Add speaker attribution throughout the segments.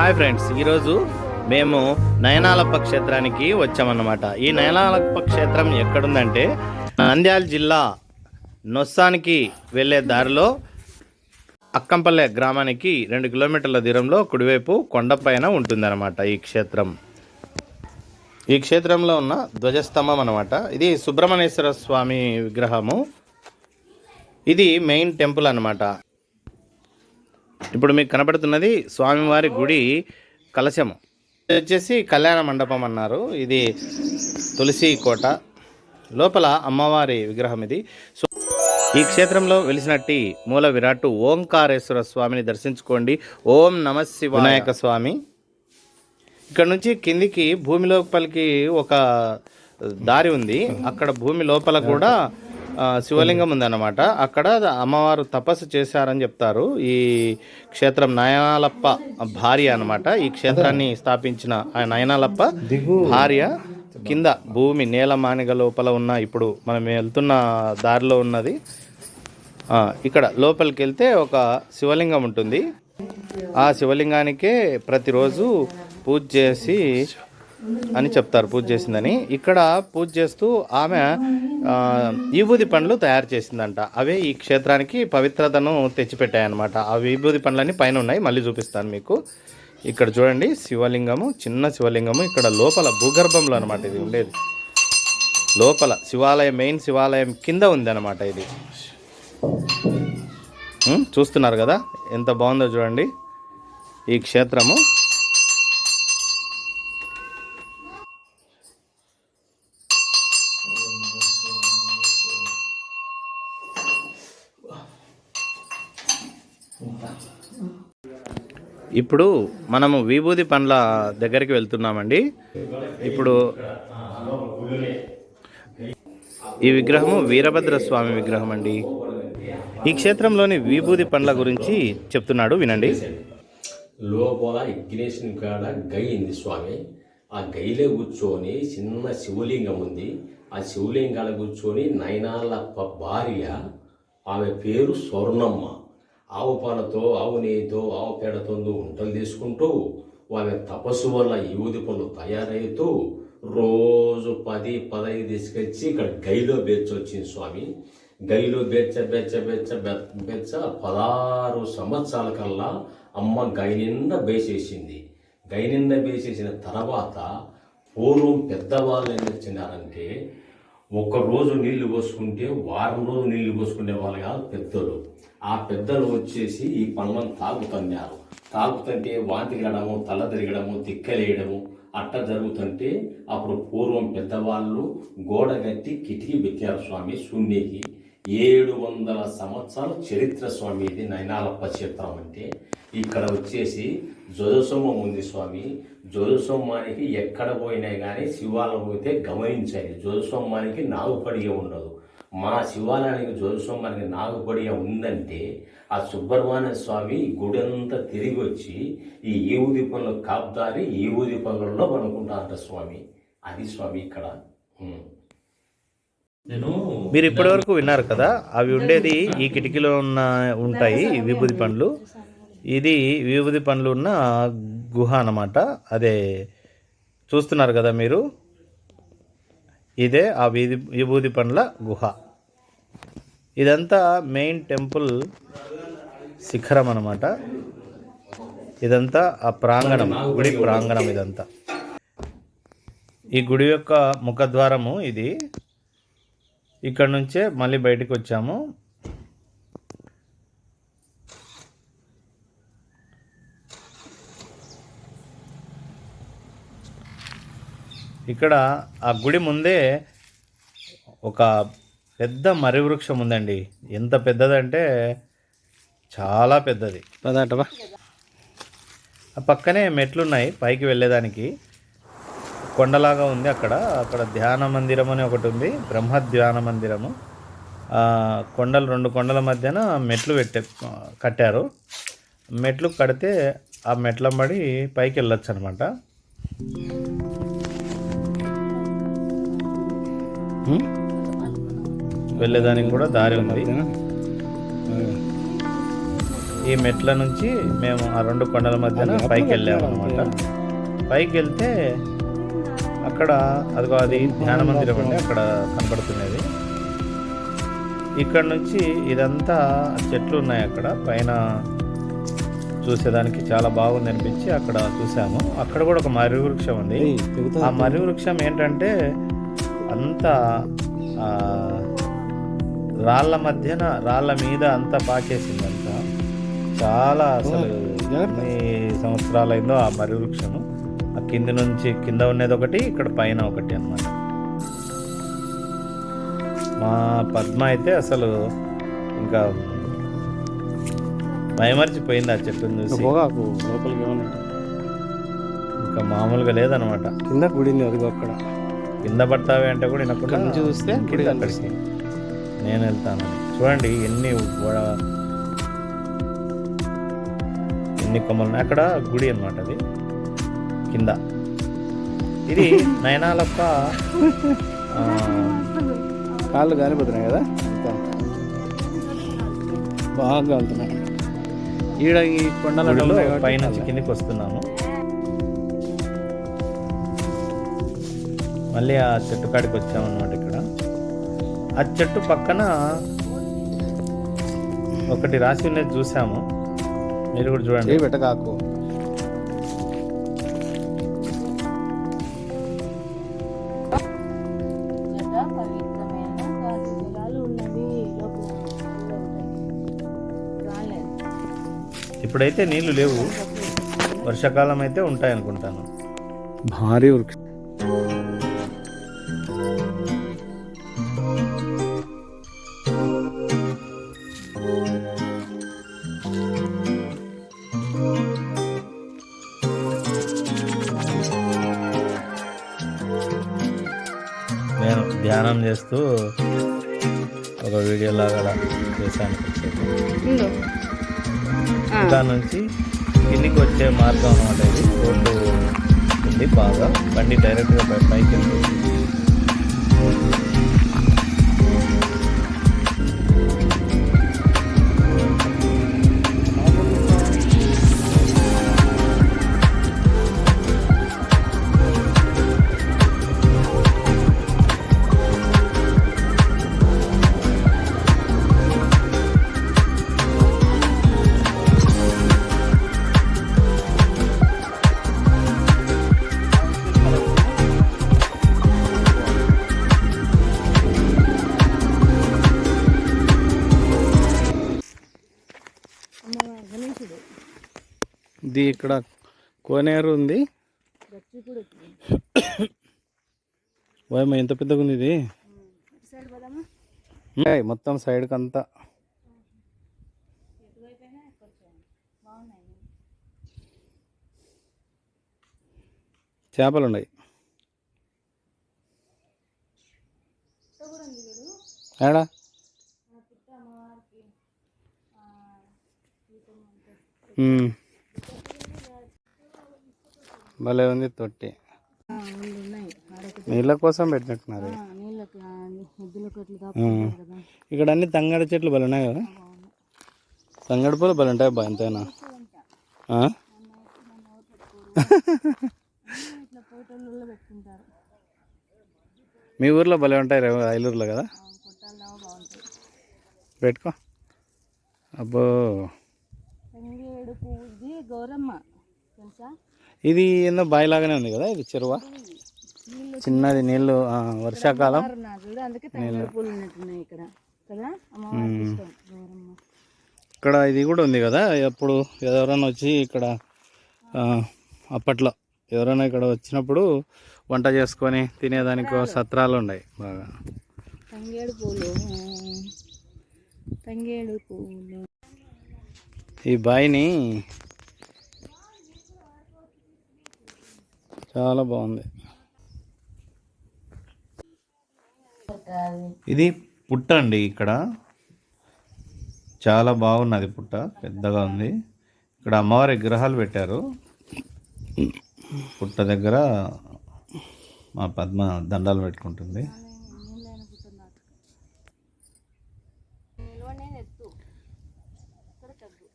Speaker 1: Hi friends ఈరోజు మేము నయనాలప్ప క్షేత్రానికి వచ్చామన్నమాట. ఈ నయనాలప్ప క్షేత్రం ఎక్కడుందంటే నంద్యాల జిల్లా నొస్సానికి వెళ్ళే దారిలో అక్కంపల్లె గ్రామానికి రెండు కిలోమీటర్ల దూరంలో కుడివైపు కొండపైన ఉంటుందన్నమాట ఈ క్షేత్రం. ఈ క్షేత్రంలో ఉన్న ధ్వజస్తంభం అనమాట ఇది సుబ్రహ్మణ్యేశ్వర స్వామి విగ్రహము. ఇది మెయిన్ టెంపుల్ అన్నమాట. ఇప్పుడు మీకు కనబడుతున్నది స్వామివారి గుడి కలశము. ఇది వచ్చేసి కళ్యాణ మండపం అన్నారు. ఇది తులసి కోట. లోపల అమ్మవారి విగ్రహం ఇది. సో ఈ క్షేత్రంలో వెలిసినట్టి మూల విరాట్టు ఓంకారేశ్వర స్వామిని దర్శించుకోండి. ఓం నమ వినాయక స్వామి. ఇక్కడ నుంచి కిందికి భూమి లోపలికి ఒక దారి ఉంది. అక్కడ భూమి లోపల కూడా శివలింగం ఉందన్నమాట. అక్కడ అమ్మవారు తపస్సు చేశారని చెప్తారు. ఈ క్షేత్రం నయనాలప్ప భార్య అన్నమాట. ఈ క్షేత్రాన్ని స్థాపించిన ఆ నయనాలప్ప భార్య కింద భూమి నేల మానిగ లోపల ఉన్న ఇప్పుడు మనం వెళ్తున్న దారిలో ఉన్నది. ఇక్కడ లోపలికి వెళ్తే ఒక శివలింగం ఉంటుంది. ఆ శివలింగానికే ప్రతిరోజు పూజ చేసి అని చెప్తారు పూజ చేసిందని. ఇక్కడ పూజ చేస్తూ ఆమె ఆ, విభూది పండ్లు తయారు చేసిందంట. అవే ఈ క్షేత్రానికి పవిత్రతను తెచ్చిపెట్టాయన్నమాట. ఆ విభూది పండ్లన్నీ పైన ఉన్నాయి మళ్ళీ చూపిస్తాను మీకు. ఇక్కడ చూడండి శివలింగము చిన్న శివలింగము ఇక్కడ లోపల భూగర్భంలో అనమాట ఇది ఉండేది. లోపల శివాలయం మెయిన్ శివాలయం కింద ఉంది అనమాట ఇది చూస్తున్నారు కదా ఎంత బాగుందో చూడండి. ఈ క్షేత్రము ఇప్పుడు మనము విభూది పండ్ల దగ్గరికి వెళ్తున్నామండి. ఇప్పుడు ఈ విగ్రహము వీరభద్ర స్వామి విగ్రహం అండి ఈ క్షేత్రంలోని విభూది పండ్ల గురించి చెప్తున్నాడు వినండి.
Speaker 2: లోపల ఇగ్నేషన్ కాడ గై ఉంది స్వామి. ఆ గైలో కూర్చొని చిన్న శివలింగం ఉంది. ఆ శివలింగాల కూర్చొని నయనాల భార్య ఆమె పేరు స్వర్ణమ్మ. ఆవు పాలతో ఆవు నెయ్యితో ఆవు పేడతో వంటలు తీసుకుంటూ ఆమె తపస్సు వల్ల ఈ పనులు తయారవుతూ రోజు పది పదహైదు తీసుకొచ్చి ఇక్కడ గైలో బేర్చొచ్చింది స్వామి. గైలో బెచ్చ బెచ్చ బెచ్చ బెచ్చ పదహారు సంవత్సరాల కల్లా అమ్మ గై నిండా బేసేసింది. గై నిండా బేసేసిన తర్వాత పూర్వం పెద్దవాళ్ళు ఏం వచ్చినారంటే రోజు నీళ్ళు పోసుకుంటే వారం రోజు నీళ్ళు పోసుకునే వాళ్ళు కాదు పెద్దలు. ఆ పెద్దలు వచ్చేసి ఈ పనులను తాగుతున్నారు. తాగుతుంటే వాంతి తిరగడము తల తిరగడము తిక్కలేయడము అట్ట జరుగుతుంటే అప్పుడు పూర్వం పెద్దవాళ్ళు గోడ కట్టి కిటికీ పెట్టారు స్వామి శూన్యకి. ఏడు వందల సంవత్సరాల చరిత్ర స్వామి ఇది నయనాలప్ప క్షేత్రం అంటే ఇక్కడ వచ్చేసి జ్వజసొమ్మం ఉంది స్వామి. జ్వజసొమ్మానికి ఎక్కడ పోయినా కానీ శివాలయం పోతే గమనించాలి. ధ్వజసోమానికి నాగుపడిగా ఉండదు. మా శివాలయానికి ధ్వజసోమానికి నాగుపడిగా ఉందంటే ఆ సుబ్రహ్మణ్య స్వామి గుడంతా తిరిగి వచ్చి ఈ ఈవుది పనులు కాపుదారి ఈవుది పనులలో పనుకుంటారంట స్వామి. అది స్వామి ఇక్కడ.
Speaker 1: మీరు ఇప్పటివరకు విన్నారు కదా అవి ఉండేది ఈ కిటికీలో ఉన్న ఉంటాయి విభూది పండ్లు. ఇది విభూది పండ్లు ఉన్న గుహ అన్నమాట. అదే చూస్తున్నారు కదా మీరు? ఇదే ఆ వీధి విభూది పండ్ల గుహ. ఇదంతా మెయిన్ టెంపుల్ శిఖరం అన్నమాట. ఇదంతా ఆ ప్రాంగణం గుడి ప్రాంగణం ఇదంతా. ఈ గుడి యొక్క ముఖద్వారము ఇది. ఇక్కడ నుంచే మళ్ళీ బయటకు వచ్చాము. ఇక్కడ ఆ గుడి ముందే ఒక పెద్ద మర్రి వృక్షం ఉందండి. ఎంత పెద్దదంటే చాలా పెద్దది. పదాటవా? ఆ పక్కనే మెట్లు ఉన్నాయి పైకి వెళ్ళేదానికి. కొండలాగా ఉంది అక్కడ. అక్కడ ధ్యాన మందిరం అని ఒకటి ఉంది. బ్రహ్మ ధ్యాన మందిరము. ఆ, కొండలు రెండు కొండల మధ్యన మెట్లు పెట్టే కట్టారు. మెట్లు కడితే ఆ మెట్ల పడి పైకి వెళ్ళొచ్చు అనమాట వెళ్ళేదానికి కూడా దారి ఉంది ఈ మెట్ల నుంచి మేము ఆ రెండు కొండల మధ్యన పైకి వెళ్ళాము అనమాట పైకి వెళ్తే అక్కడ అదిగో అది ధ్యాన మందిరం అండి అక్కడ కనపడుతున్నది ఇక్కడ నుంచి ఇదంతా చెట్లు ఉన్నాయి అక్కడ పైన చూసేదానికి చాలా బాగుంది అనిపించి అక్కడ చూసాము. అక్కడ కూడా ఒక మర్రి వృక్షం ఉంది ఆ మర్రి వృక్షం ఏంటంటే అంతా ఆ, రాళ్ళ మధ్యన రాళ్ళ మీద అంతా పాకేసింది అంతా. చాలా అసలు ఎన్ని సంవత్సరాలైందో ఆ మర్రి వృక్షము ఆ కింది నుంచి కింద ఉన్నది ఒకటి ఇక్కడ పైన ఒకటి అన్నమాట. మా పద్మ అయితే అసలు ఇంకా భయమర్చిపోయింది ఆ చెట్టుని చూసి.
Speaker 3: పోగాకు లోపలికి
Speaker 1: ఇంకా మామూలుగా లేదనమాట
Speaker 3: కింద గుడింది అదిగో అక్కడ.
Speaker 1: కింద పడతావి అంటే కూడా వినకుండా
Speaker 3: నుంచి చూస్తే గుడి
Speaker 1: అక్కడికి నేను వెళ్తాను. చూడండి ఎన్ని ఎన్ని కొమ్మలు. అక్కడ గుడి అన్నమాట అది. కింద. ఇది నయనాలప్ప
Speaker 3: కాళ్ళు గాలిపోతున్నాయి కదా? బాగా కాలుతున్నాయి ఈడ ఈ కొండల
Speaker 1: గుడిలో పైనుంచి కిందికి వస్తున్నాము మళ్ళీ ఆ చెట్టు కాడికి వచ్చామన్నమాట ఇక్కడ. ఆ చెట్టు పక్కన ఒకటి రాసి ఉన్నది చూసాము. మీరు కూడా చూడండి.
Speaker 3: పెట్టకాకు
Speaker 1: ఇప్పుడైతే నీళ్ళు లేవు. వర్షాకాలం అయితే ఉంటాయి అనుకుంటాను
Speaker 3: భారీ వృక్షం.
Speaker 1: నేను ధ్యానం చేస్తూ ఒక వీడియో లాగా చేశాను. దాని నుంచి కిందికి వచ్చే మార్గం అనమాట ఇది రోడ్డు ఉంది బాగా. బండి డైరెక్ట్గా పైకి వెళ్తుంది
Speaker 3: ఇది ఇక్కడ కోనేరు ఉంది. ఎంత పెద్దగా ఉంది ఇది?
Speaker 4: సైడ్
Speaker 3: మొత్తం సైడ్కి అంతా. చేపలు ఉన్నాయి. ఏడా
Speaker 4: పుట్ట అమ్మవారికి ఆ, దీపం అంటే
Speaker 3: ఉమ్. భలే ఉంది తొట్టి. నీళ్ళ కోసం పెట్టినట్టున్నారు. ఇక్కడ అన్ని తంగడి చెట్లు భలే ఉన్నాయి కదా. తంగడి పూలు భలే ఉంటాయి బా ఎంతైనా. మీ ఊర్లో భలే ఉంటాయి రే ఐలూరులో కదా? పెట్టుకో. అబ్బో.
Speaker 4: గౌరమ్మ.
Speaker 3: ఇది ఏందో బాయిలాగానే ఉంది కదా ఇది చెరువ? చిన్నది నీళ్ళు వర్షాకాలం.
Speaker 4: ఇక్కడ
Speaker 3: ఇది కూడా ఉంది కదా ఎప్పుడు ఎవరైనా వచ్చి ఇక్కడ అప్పట్లో ఎవరైనా ఇక్కడ వచ్చినప్పుడు వంట చేసుకొని తినేదానికి సత్రాలు ఉన్నాయి బాగా.
Speaker 4: తంగేడు పూలు. తంగేడు పూలు.
Speaker 3: ఈ బాయిని చాలా బాగుంది.
Speaker 1: ఇది పుట్ట అండి ఇక్కడ. చాలా బాగున్నది పుట్ట పెద్దగా ఉంది. ఇక్కడ అమ్మవారి విగ్రహాలు పెట్టారు. పుట్ట దగ్గర మా పద్మ దండాలు పెట్టుకుంటుంది
Speaker 4: నీళ్ళైన పుట్ట నాటు నిల్వనే ఎత్తు ఇక్కడ తగ్గు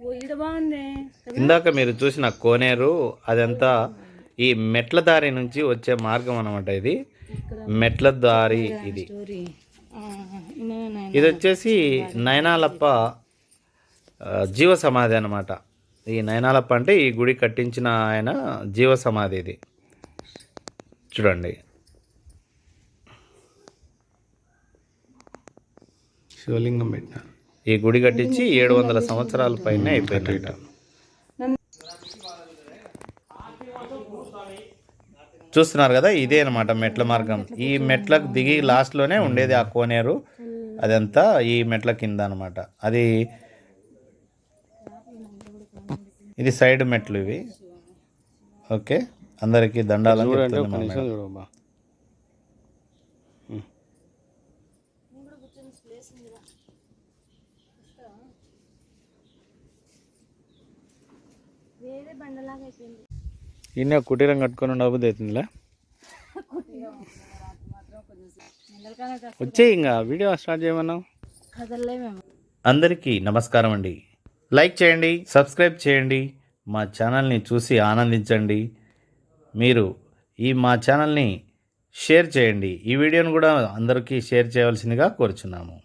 Speaker 4: ఓ ఈడ బాగుంది కదా
Speaker 1: ఇందాక మీరు చూసిన కోనేరు అదంతా ఈ మెట్ల దారి నుంచి వచ్చే మార్గం అనమాట ఇది. మెట్ల దారి ఇది.
Speaker 4: ఇదే
Speaker 1: వచ్చేసి నయనాలప్ప జీవ సమాధి అనమాట ఈ నయనాలప్ప అంటే ఈ గుడి కట్టించిన ఆయన జీవ సమాధి ఇది. చూడండి.
Speaker 3: శివలింగం పెట్టినారు.
Speaker 1: ఈ గుడి కట్టించి ఏడు వందల సంవత్సరాల పైన అయిపోయిందట. చూస్తున్నారు కదా ఇదే అనమాట మెట్ల మార్గం. ఈ మెట్లకు దిగి లాస్ట్లోనే ఉండేది ఆ కోనేరు. అదంతా ఈ మెట్ల కింద అనమాట అది ఇది సైడ్ మెట్లు ఇవి. ఓకే అందరికీ దండాలని
Speaker 3: చూడండి
Speaker 1: చెప్తుంది
Speaker 3: ఒక
Speaker 1: మా
Speaker 3: నిమిషం
Speaker 1: మేడం.
Speaker 3: చూడమ్మా
Speaker 4: వేరే బండలాగా అయిపోయింది
Speaker 3: ఈయన కుటీరం కట్టుకొని ఉండబుద్ధి అవుతుందిలే. వచ్చే ఇంకా వీడియో స్టార్ట్ చేయమన్నావు?
Speaker 1: అందరికీ నమస్కారం అండి. లైక్ చేయండి సబ్స్క్రైబ్ చేయండి మా ఛానల్ని చూసి ఆనందించండి. మీరు ఈ మా ఛానల్ని షేర్ చేయండి. ఈ వీడియోను కూడా అందరికీ షేర్ చేయవలసిందిగా కోరుచున్నాము.